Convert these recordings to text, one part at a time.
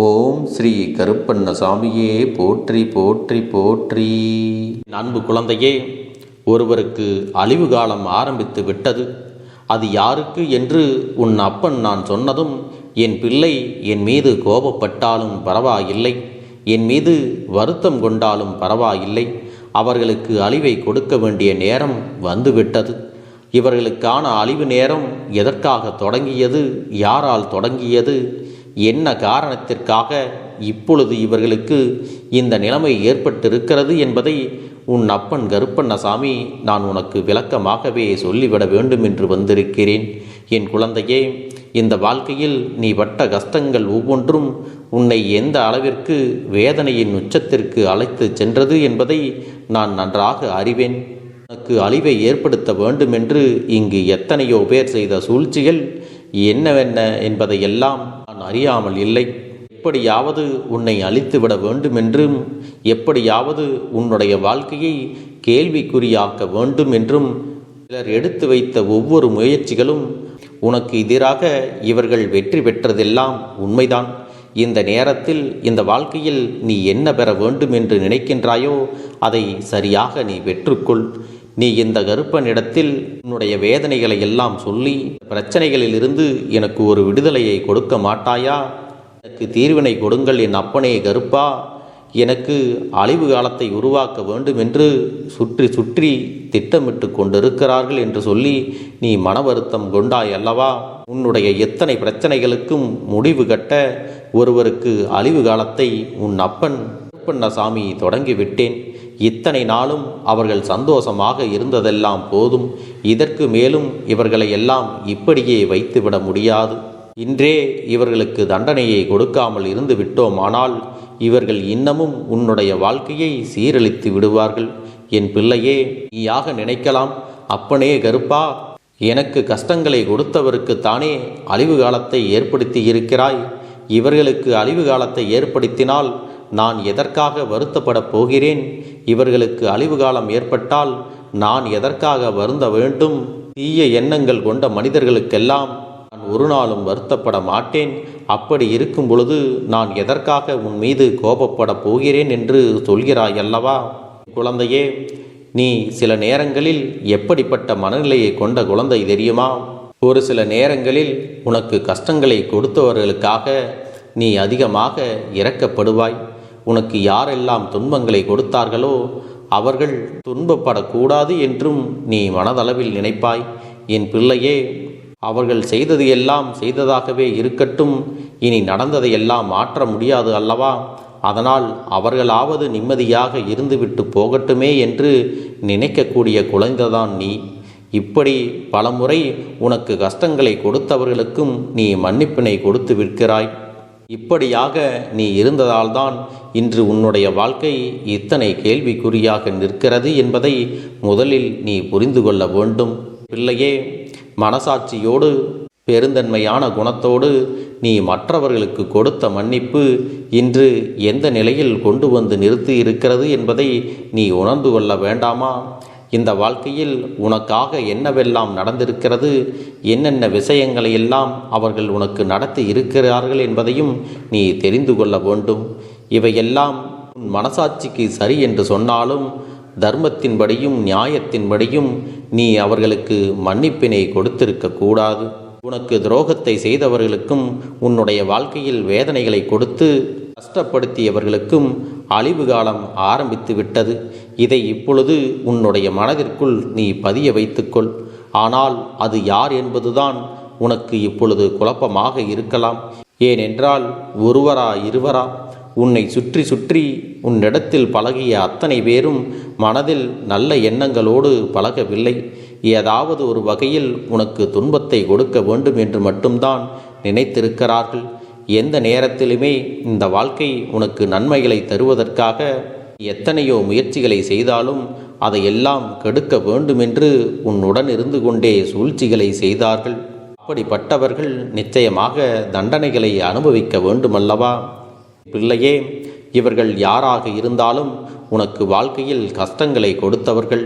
ஓம் ஸ்ரீ கருப்பண்ணசாமியே போற்றி போற்றி போற்றி. அன்பு குழந்தையே ஒருவருக்கு அழிவு காலம் ஆரம்பித்து விட்டது. அது யாருக்கு என்று உன் அப்பன் நான் சொன்னதும் என் பிள்ளை என் மீது கோபப்பட்டாலும் பரவாயில்லை. என் மீது வருத்தம் கொண்டாலும் பரவாயில்லை. அவர்களுக்கு அழிவை கொடுக்க வேண்டிய நேரம் வந்துவிட்டது. இவர்களுக்கான அழிவு நேரம் எதற்காக தொடங்கியது? யாரால் தொடங்கியது? என்ன காரணத்திற்காக இப்பொழுது இவர்களுக்கு இந்த நிலைமை ஏற்பட்டிருக்கிறது என்பதை உன் அப்பன் கருப்பண்ணசாமி நான் உனக்கு விளக்கமாகவே சொல்லிவிட வேண்டும் என்று வந்திருக்கிறேன். என் குழந்தையே இந்த வாழ்க்கையில் நீ பட்ட கஷ்டங்கள் ஒவ்வொன்றும் உன்னை எந்த அளவிற்கு வேதனையின் உச்சத்திற்கு அழைத்து சென்றது என்பதை நான் நன்றாக அறிவேன். உனக்கு அழிவை ஏற்படுத்த வேண்டுமென்று இங்கு எத்தனையோ பேர் செய்த சூழ்ச்சிகள் என்னவென்ன என்பதையெல்லாம் அறியாமல் இல்லை. எப்படியாவது உன்னை அழித்துவிட வேண்டுமென்றும் எப்படியாவது உன்னுடைய வாழ்க்கையை கேள்விக்குறியாக்க வேண்டும் என்றும் சிலர் எடுத்து வைத்த ஒவ்வொரு முயற்சிகளும் உனக்கு எதிராக இவர்கள் வெற்றி பெற்றதெல்லாம் உண்மைதான். இந்த நேரத்தில் இந்த வாழ்க்கையில் நீ என்ன பெற வேண்டும் என்று நினைக்கின்றாயோ அதை சரியாக நீ பெற்றுக்கொள். நீ இந்த கருப்பனிடத்தில் உன்னுடைய வேதனைகளை எல்லாம் சொல்லி பிரச்சனைகளில் இருந்து எனக்கு ஒரு விடுதலையை கொடுக்க மாட்டாயா? எனக்கு தீர்வினை கொடுங்கள் என் அப்பனே கருப்பா. எனக்கு அழிவு காலத்தை உருவாக்க வேண்டும் என்று சுற்றி சுற்றி திட்டமிட்டு கொண்டிருக்கிறார்கள் என்று சொல்லி நீ மன வருத்தம் கொண்டாய் அல்லவா? உன்னுடைய எத்தனை பிரச்சனைகளுக்கும் முடிவு கட்ட ஒருவருக்கு அழிவு காலத்தை உன் அப்பன் கருப்பண்ணசாமி தொடங்கிவிட்டேன். இத்தனை நாளும் அவர்கள் சந்தோஷமாக இருந்ததெல்லாம் போதும். இதற்கு மேலும் இவர்களை எல்லாம் இப்படியே வைத்துவிட முடியாது. இன்றே இவர்களுக்கு தண்டனையை கொடுக்காமல் இருந்து விட்டோமானால் இவர்கள் இன்னமும் உன்னுடைய வாழ்க்கையை சீரழித்து விடுவார்கள். என் பிள்ளையே நீயாக நினைக்கலாம். அப்பனே கருப்பா எனக்கு கஷ்டங்களை கொடுத்தவருக்குத்தானே அழிவு காலத்தை ஏற்படுத்தி இருக்கிறாய். இவர்களுக்கு அழிவு காலத்தை ஏற்படுத்தினால் நான் எதற்காக வருத்தப்படப் போகிறேன்? இவர்களுக்கு அழிவு காலம் ஏற்பட்டால் நான் எதற்காக வருந்த வேண்டும்? தீய எண்ணங்கள் கொண்ட மனிதர்களுக்கெல்லாம் நான் ஒரு நாளும் வருத்தப்பட மாட்டேன். அப்படி இருக்கும் பொழுது நான் எதற்காக உன் மீது கோபப்படப் போகிறேன் என்று சொல்கிறாய் அல்லவா குழந்தையே நீ சில நேரங்களில் எப்படிப்பட்ட மனநிலையை கொண்ட குழந்தை தெரியுமா? ஒரு சில நேரங்களில் உனக்கு கஷ்டங்களை கொடுத்தவர்களுக்காக நீ அதிகமாக இறக்கப்படுவாய் உனக்கு யாரெல்லாம் துன்பங்களை கொடுத்தார்களோ அவர்கள் துன்பப்படக்கூடாது என்றும் நீ மனதளவில் நினைப்பாய். என் பிள்ளையே அவர்கள் செய்தது எல்லாம் செய்ததாகவே இருக்கட்டும். இனி நடந்ததையெல்லாம் மாற்ற முடியாது அல்லவா? அதனால் அவர்களாவது நிம்மதியாக இருந்துவிட்டு போகட்டுமே என்று நினைக்கக்கூடிய குழந்தைதான் நீ. இப்படி பலமுறை உனக்கு கஷ்டங்களை கொடுத்தவர்களுக்கும் நீ மன்னிப்பினை கொடுத்து விற்கிறாய். இப்படியாக நீ இருந்ததால்தான் இன்று உன்னுடைய வாழ்க்கை இத்தனை கேள்விக்குறியாக நிற்கிறது என்பதை முதலில் நீ புரிந்து கொள்ள வேண்டும். பிள்ளையே மனசாட்சியோடு பெருந்தன்மையான குணத்தோடு நீ மற்றவர்களுக்கு கொடுத்த மன்னிப்பு இன்று எந்த நிலையில் கொண்டு வந்து நிறுத்தி இருக்கிறது என்பதை நீ உணர்ந்து கொள்ள வேண்டாமா? இந்த வாழ்க்கையில் உனக்காக என்னவெல்லாம் நடந்திருக்கிறது என்னென்ன விஷயங்களை எல்லாம் அவர்கள் உனக்கு நடத்தி இருக்கிறார்கள் என்பதையும் நீ தெரிந்து கொள்ள வேண்டும். இவையெல்லாம் உன் மனசாட்சிக்கு சரி என்று சொன்னாலும் தர்மத்தின்படியும் நியாயத்தின்படியும் நீ அவர்களுக்கு மன்னிப்பினை கொடுத்திருக்க கூடாது. உனக்கு துரோகத்தை செய்தவர்களுக்கும் உன்னுடைய வாழ்க்கையில் வேதனைகளை கொடுத்து கஷ்டப்படுத்தியவர்களுக்கும் அழிவு காலம் ஆரம்பித்து விட்டது இதை இப்பொழுது உன்னுடைய மனதிற்குள் நீ பதிய வைத்துக்கொள். ஆனால் அது யார் என்பதுதான் உனக்கு இப்பொழுது குழப்பமாக இருக்கலாம். ஏனென்றால் ஒருவரா இருவரா உன்னை சுற்றி சுற்றி உன்னிடத்தில் பழகிய அத்தனை பேரும் மனதில் நல்ல எண்ணங்களோடு பழகவில்லை. ஏதாவது ஒரு வகையில் உனக்கு துன்பத்தை கொடுக்க வேண்டும் என்று மட்டும்தான் நினைத்திருக்கிறார்கள். எந்த நேரத்திலுமே இந்த வாழ்க்கை உனக்கு நன்மைகளை தருவதற்காக எத்தனையோ முயற்சிகளை செய்தாலும் அதையெல்லாம் கெடுக்க வேண்டுமென்று உன்னுடன் இருந்து கொண்டே சூழ்ச்சிகளை செய்தார்கள். அப்படிப்பட்டவர்கள் நிச்சயமாக தண்டனைகளை அனுபவிக்க வேண்டுமல்லவா? பிள்ளையே இவர்கள் யாராக இருந்தாலும் உனக்கு வாழ்க்கையில் கஷ்டங்களை கொடுத்தவர்கள்.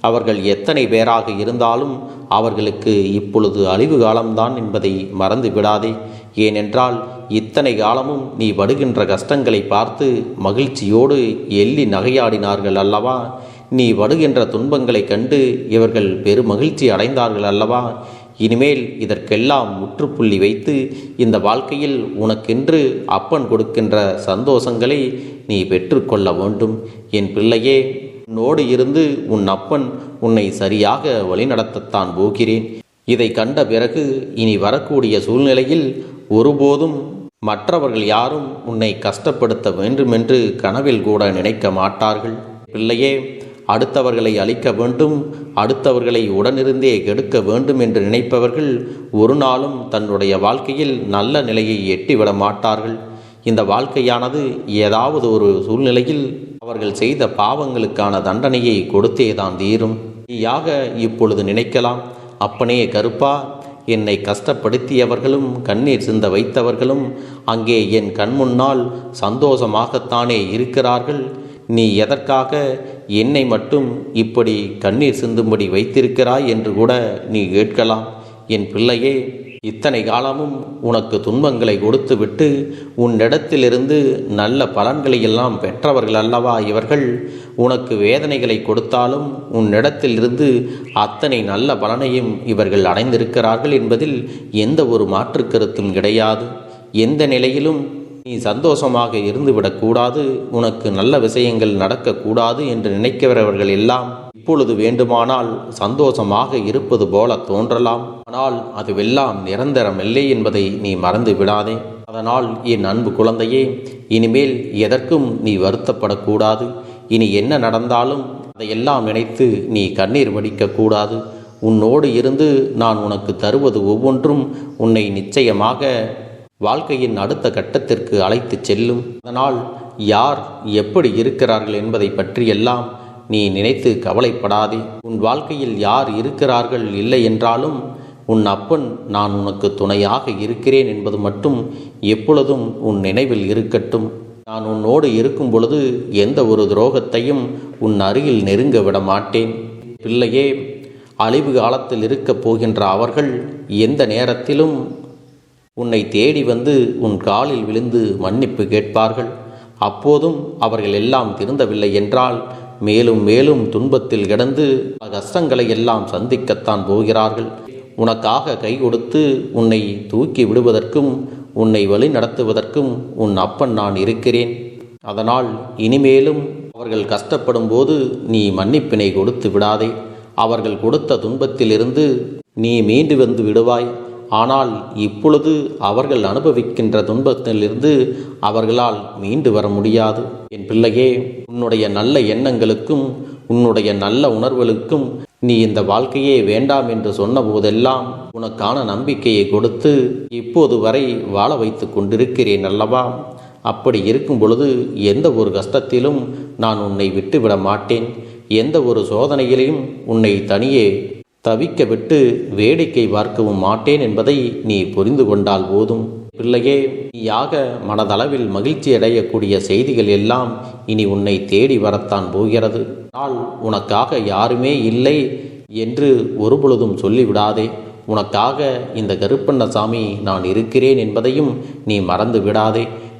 அவர்கள் எத்தனை பேராக இருந்தாலும் அவர்களுக்கு இப்பொழுது அழிவு காலம்தான் என்பதை மறந்து விடாதே ஏனென்றால் இத்தனை காலமும் நீ படுகின்ற கஷ்டங்களை பார்த்து மகிழ்ச்சியோடு எள்ளி நகையாடினார்கள் அல்லவா? நீ படுகின்ற துன்பங்களைக் கண்டு இவர்கள் பெருமகிழ்ச்சி அடைந்தார்கள் அல்லவா? இனிமேல் இதற்கெல்லாம் முற்றுப்புள்ளி வைத்து இந்த வாழ்க்கையில் உனக்கென்று அப்பன் கொடுக்கின்ற சந்தோஷங்களை நீ பெற்றுக்கொள்ள வேண்டும். என் பிள்ளையே உன்னோடு இருந்து உன் அப்பன் உன்னை சரியாக வழிநடத்தத்தான் போகிறேன். இதை கண்ட பிறகு இனி வரக்கூடிய சூழ்நிலையில் ஒருபோதும் மற்றவர்கள் யாரும் உன்னை கஷ்டப்படுத்த வேண்டுமென்று கனவில் கூட நினைக்க மாட்டார்கள். பிள்ளையே அடுத்தவர்களை அழிக்க வேண்டும் அடுத்தவர்களை உடனிருந்தே கெடுக்க வேண்டும் என்று நினைப்பவர்கள் ஒரு நாளும் தன்னுடைய வாழ்க்கையில் நல்ல நிலையை எட்டிவிட மாட்டார்கள். இந்த வாழ்க்கையானது ஏதாவது ஒரு சூழ்நிலையில் அவர்கள் செய்த பாவங்களுக்கான தண்டனையை கொடுத்தேதான் தீரும். யாக இப்பொழுது நினைக்கலாம். அப்பனே கருப்பா என்னை கஷ்டப்படுத்தியவர்களும் கண்ணீர் சிந்த வைத்தவர்களும் அங்கே என் கண்முன்னால் சந்தோஷமாகத்தானே இருக்கிறார்கள். நீ எதற்காக என்னை மட்டும் இப்படி கண்ணீர் சிந்தும்படி வைத்திருக்கிறாய் என்று கூட நீ கேட்கலாம். என் பிள்ளையே இத்தனை காலமும் உனக்கு துன்பங்களை கொடுத்துவிட்டு உன்னிடத்திலிருந்து நல்ல பலன்களை எல்லாம் பெற்றவர்கள் அல்லவா இவர்கள்? உனக்கு வேதனைகளை கொடுத்தாலும் உன்னிடத்திலிருந்து அத்தனை நல்ல பலனையும் இவர்கள் அடைந்திருக்கிறார்கள் என்பதில் எந்த ஒரு மாற்று கருத்தும் கிடையாது. எந்த நிலையிலும் நீ சந்தோஷமாக இருந்துவிடக்கூடாது உனக்கு நல்ல விஷயங்கள் நடக்கக்கூடாது என்று நினைக்கிறவர்கள் எல்லாம் இப்பொழுது வேண்டுமானால் சந்தோஷமாக இருப்பது போல தோன்றலாம். ஆனால் அதுவெல்லாம் நிரந்தரமில்லை என்பதை நீ மறந்து விடாதே. அதனால் என் அன்பு குழந்தையே இனிமேல் எதற்கும் நீ வருத்தப்படக்கூடாது இனி என்ன நடந்தாலும் அதையெல்லாம் நினைத்து நீ கண்ணீர் வடிக்கக்கூடாது உன்னோடு இருந்து நான் உனக்கு தருவது ஒவ்வொன்றும் உன்னை நிச்சயமாக வாழ்க்கையின் அடுத்த கட்டத்திற்கு அழைத்துச் செல்லும். அதனால் யார் எப்படி இருக்கிறார்கள் என்பதை பற்றியெல்லாம் நீ நினைத்து கவலைப்படாதே. உன் வாழ்க்கையில் யார் இருக்கிறார்கள் இல்லை என்றாலும் உன் அப்பன் நான் உனக்கு துணையாக இருக்கிறேன் என்பது மட்டும் எப்பொழுதும் உன் நினைவில் இருக்கட்டும். நான் உன்னோடு இருக்கும் பொழுது எந்த ஒரு துரோகத்தையும் உன் அருகில் நெருங்க விட மாட்டேன். பிள்ளையே அழிவு காலத்தில் இருக்கப் போகின்ற அவர்கள் எந்த நேரத்திலும் உன்னை தேடி வந்து உன் காலில் விழுந்து மன்னிப்பு கேட்பார்கள். அப்போதும் அவர்கள் எல்லாம் திருந்தவில்லை என்றால் மேலும் மேலும் துன்பத்தில் கிடந்து கஷ்டங்களை எல்லாம் சந்திக்கத்தான் போகிறார்கள். உனக்காக கை கொடுத்து உன்னை தூக்கி விடுவதற்கும் உன்னை வழி நடத்துவதற்கும் உன் அப்பன் நான் இருக்கிறேன். அதனால் இனிமேலும் அவர்கள் கஷ்டப்படும் போது நீ மன்னிப்பினை கொடுத்து விடாதே. அவர்கள் கொடுத்த துன்பத்திலிருந்து நீ மீண்டு வந்து விடுவாய். ஆனால் இப்பொழுது அவர்கள் அனுபவிக்கின்ற துன்பத்திலிருந்து அவர்களால் மீண்டு வர முடியாது. என் பிள்ளையே உன்னுடைய நல்ல எண்ணங்களுக்கும் உன்னுடைய நல்ல உணர்வுகளுக்கும் நீ இந்த வாழ்க்கையே வேண்டாம் என்று சொன்ன போதெல்லாம் உனக்கான நம்பிக்கையை கொடுத்து இப்போது வரை வாழ வைத்து கொண்டிருக்கிறேன் அல்லவா? அப்படி இருக்கும் பொழுது எந்த ஒரு கஷ்டத்திலும் நான் உன்னை விட்டுவிட மாட்டேன். எந்த ஒரு சோதனையிலையும் உன்னை தனியே தவிக்க விட்டு வேடிக்கை பார்க்கவும் மாட்டேன் என்பதை நீ புரிந்து கொண்டால் போதும். பிள்ளையே நீயாக மனதளவில் மகிழ்ச்சி அடையக்கூடிய செய்திகள் எல்லாம் இனி உன்னை தேடி வரத்தான் போகிறது. ஆனால் உனக்காக யாருமே இல்லை என்று ஒருபொழுதும் சொல்லிவிடாதே. உனக்காக இந்த கருப்பண்ணசாமி நான் இருக்கிறேன் என்பதையும் நீ மறந்து விடாதே